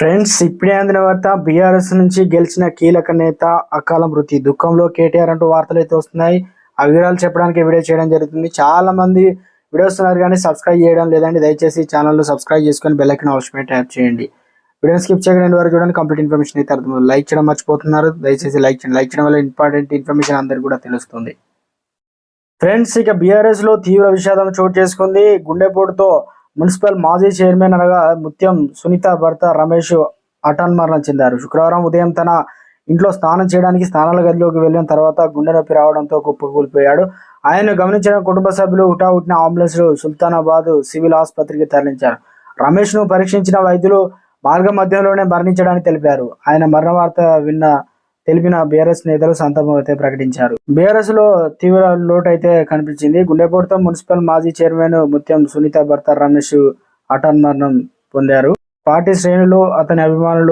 Friends ఇప్పుడే అందిన వార్త బీఆర్ఎస్ నుంచి గెలిచిన కీలక నేత అకాల మృతి. దుఃఖంలో కేటీఆర్ అంటూ వార్తలు అయితే వస్తున్నాయి. ఆ వివరాలు చెప్పడానికి వీడియో చేయడం జరుగుతుంది. చాలా మంది వీడియోస్ ఉన్నారు కానీ సబ్స్క్రైబ్ చేయడం లేదండి. దయచేసి ఛానల్లో సబ్స్క్రైబ్ చేసుకొని బెల్ అవసరమే ట్యాప్ చేయండి. వీడియోని స్కిప్ చేయడం వరకు చూడండి. కంప్లీట్ ఇన్ఫర్మేషన్ అయితే అర్థం లైక్ చేయడం మర్చిపోతున్నారు. దయచేసి లైక్ చేయండి. లైక్ చేయడం వల్ల ఇంపార్టెంట్ ఇన్ఫర్మేషన్ అందరికీ కూడా తెలుస్తుంది. ఫ్రెండ్స్ ఇక బీఆర్ఎస్లో తీవ్ర విషాదం చోటు చేసుకుంది. గుండెపోటుతో మున్సిపల్ మాజీ చైర్మన్ అనగా ముత్యం సునీత భర్త రమేష్ అటాన్ మరణం చెందారు. శుక్రవారం ఉదయం తన ఇంట్లో స్నానం చేయడానికి స్నానాల గదిలోకి వెళ్ళిన తర్వాత గుండె నొప్పి రావడంతో కుప్పకూలిపోయాడు ఆయన గమనించిన కుటుంబ సభ్యులు హుటాహుటిన అంబులెన్స్ సుల్తానాబాద్ సివిల్ ఆసుపత్రికి తరలించారు. రమేష్ను పరీక్షించిన వైద్యులు మార్గ మధ్యంలోనే మరణించడానికి తెలిపారు. ఆయన మరణ వార్త విన్న తెలిపిన బీఆర్ఎస్ నేతలు సంతాపం అయితే ప్రకటించారు. బీఆర్ఎస్లో తీవ్ర లోటైతే అయితే కనిపించింది. గుండెపోటుతో మున్సిపల్ మాజీ చైర్మన్ ముత్యం సునీత భర్త రమేష్ అటన్ మరణం పొందారు. పార్టీ శ్రేణులు అతని అభిమానులు